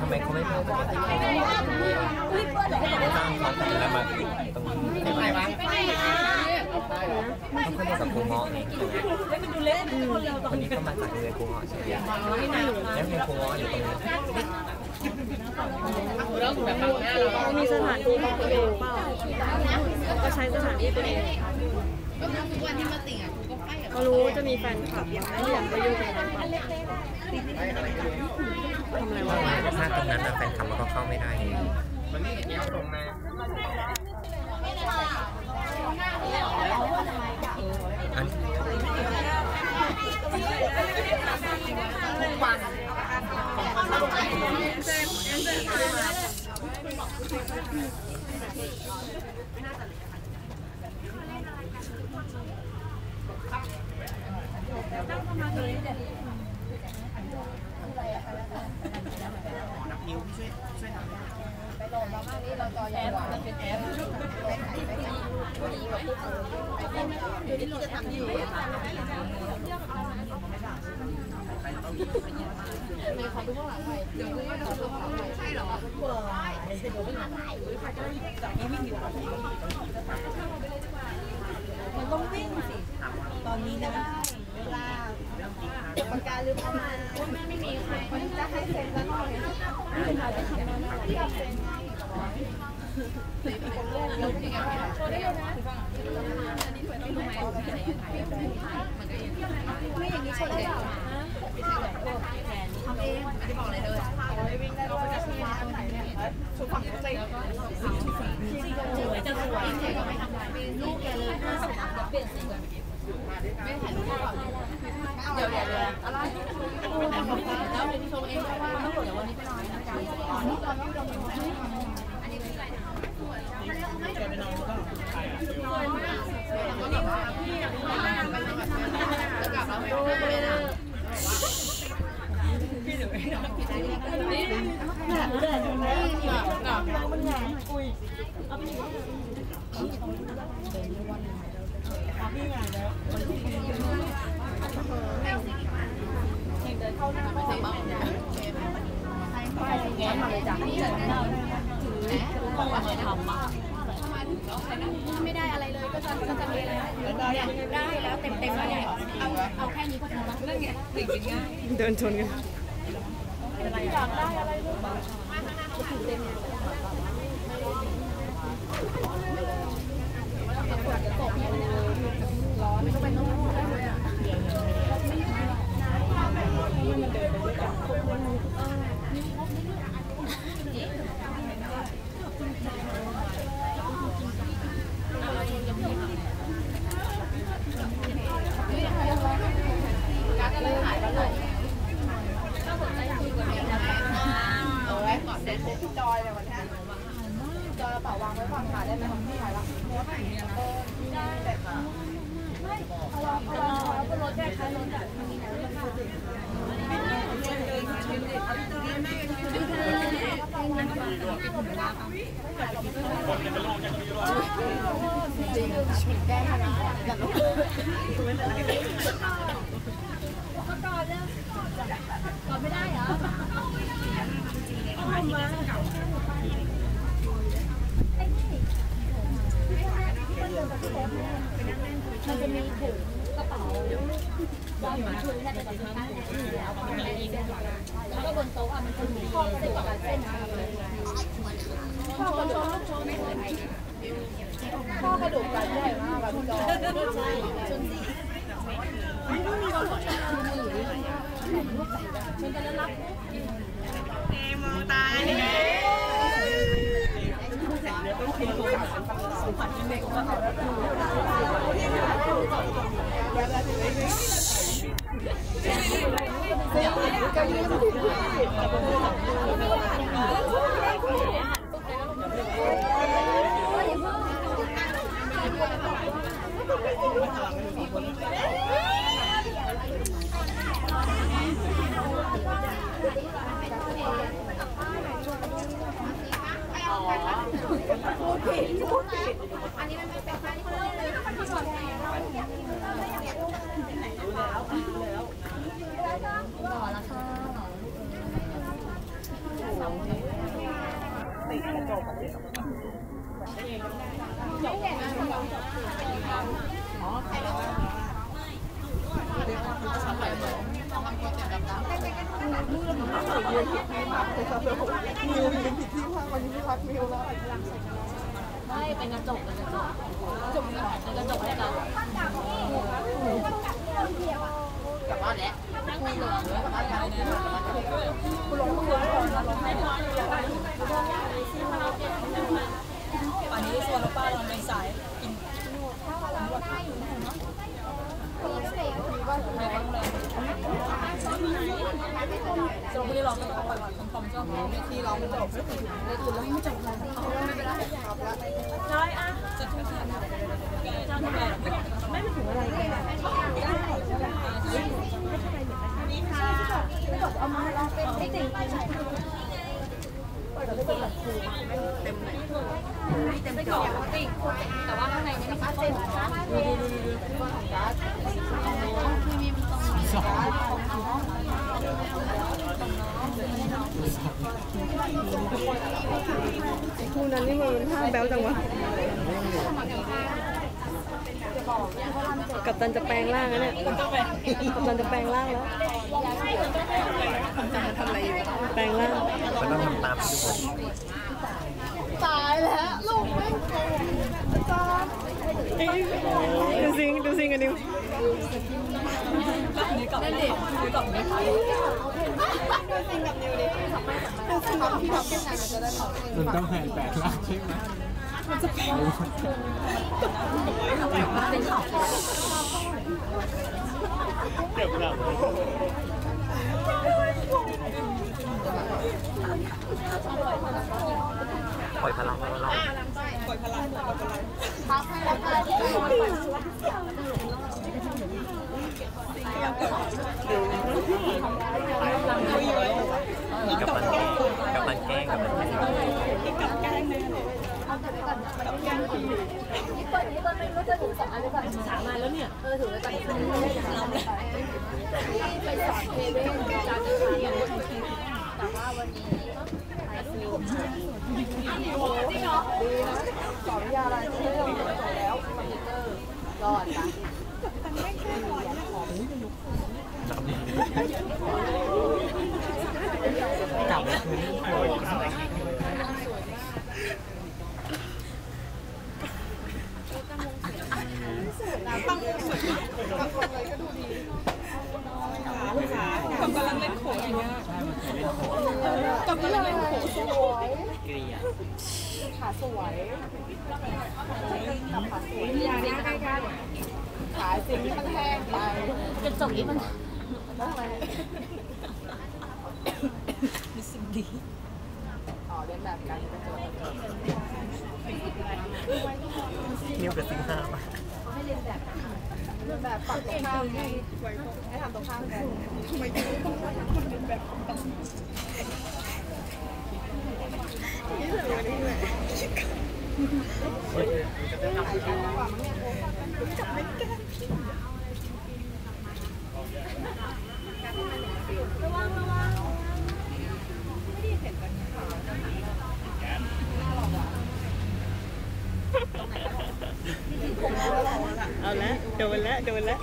ทำไมเขาไม่เพิ่มปกติไม่ตั้างคอนแทคแล้วมาตรงนี้ทำไมวะต้องเข้าเรียนกับครูเงาะไงคนนี้ก็มาจากโรงเรียนครูเงาะใช่ไหมแล้วโรงเรียนครูเงาะอยู่ตรงนี้มีสถานที่ของตัวเองเปล่าก็ใช้สถานที่ตัวเอง เขารู้จะมีแฟนคลับไม่อยากไปยุ่งกับแฟนคลับทำอะไรวะถ้าตรงนั้นนะแฟนคลับมันก็เข้าไม่ได้ไงมันนี่เนี้ยตรงมา มันต้องวิ่งสิ ตอนนี้นะเวลาปากกาลืมเอามาไม่มีใครจะให้เซ็นแล้วหน่อยไม่เป็นไรจะทำงาน ไรไม่อย่างนี้ใช่ได้หรอทำเองไม่ได้บอกอะไรเลยวิ่งได้ด้วยจะชี้อันไหนเนี่ยชุดฝั่งจริงสวยจะสวยก็ไม่ทำลายลูกแกเลยห้าสิบเปลี่ยนสีก่อนไม่ถ่ายรูปก่อนเดี๋ยวเดี๋ยวอะไรแล้วเป็นชมเองเพราะว่าต้องเดี๋ยววันนี้ไปนอนนะจ๊ะ สวยมากสวยมากแล้วก็แบบว่าพี่ อะไไม่ได้อะไรเลยก็จะก็จะมีอะไรเนี่ได้แล้วเต็มเต็มแล้วเนี่ยเอาเอาแค่นี้ก็พอละเรื่องเนี้ยเดินชนกันอยากได้อะไรลูกมาข้างหน้าเขาถึเต็มเนี่ยร้อนไม่ต้องไปน้อนได้เลยอะการก็เลยหายไปเลยเอาไว้ก่อนเซ็ตที่ จอยเลยวันนี้จอยกระเป๋าวางไว้ก่อนค่ะได้ไหมไม่ถ่ายละได้แต่ค่ะไม่เอาเราเอาเราเอาบนรถได้ค่ะรถแบบมีไหนรถค่ะจริงแก้ขนาดอย่าลุกก่อนไม่ได้เหรอ มันจะมีถุงกระเป๋าบ้านหมาถุงน่าจะเป็นข้างแล้วแล้วก็บนโต๊ะอะมันจะมีข้อเส้นกับเส้นข้อกระดูกไม่เหมือนข้อกระดูกกันใหญ่มากแบบพี่จอใช่ชนสี่ไม่มีเราหมดชนกันแล้วรับ 大爷都可以 ไม่เป็นกระจกเป็นกระจกเป็นกระจกให้เรากลับบ้านแล้วอันนี้ส่วนป้าเราในสายกินในโรงแรมสรุปที่เราต้องปล่อยวันคอมๆเจ้าของที่เราไม่จบในคุณเราไม่จบเลยไม่เป็นไรได้อะจะทุกข์แกเจ้าหน้าที่ ไม่เป็นถุงอะไรกัน ไม่กรอบติ่งแต่ว่าข้างในมันมีผ้าเต็ม คู่นั้นนี่มันท่าแบ๊วจังวะกับตันจะแปลงร่างแล้วเนี่ยกับตันจะแปลงร่างแล้วแปลงร่างมันต้องทำตามทุกคน ตายแล้วลูกไม่โกงอาจารย์ดูซิงดูซิงกันดิวนี่กับนี่กับนี่ค่ะมันต้องแผ่แปดล่างใช่ไหมป ปล่อยพลังแล้วเราพักให้แล้วกันกับมันแกล้งกับมันแกล้งกับมันแกล้งสามมาแล้วเนี่ยเออถือแล้วกันไปสอนเทเว่นการเดินทางแต่ว่าวันนี้ไอฟิวจริงเหรอดีนะ สอนยาอะไรที่ไม่ลงแล้วคอมพิวเตอร์รอดปะกลับเลยคือ กับกำลังเล่นโขนอย่างเงี้ย กับกำลังเล่นโขนสวย เกลียด ขาสวยขาสวยอย่างนี้ใกล้ ๆขาจริงที่มันแห้งไปกระจกนี้มันต้องอะไรมีสิ่งดีอ๋อเรียนแบบการกระจกนิ้วกับซิงห้ามาเรียนแบบปักตรงข้ามให้ให้ ทำตรงข้ามกันเฮ้ยเอาละโดนละโดนละ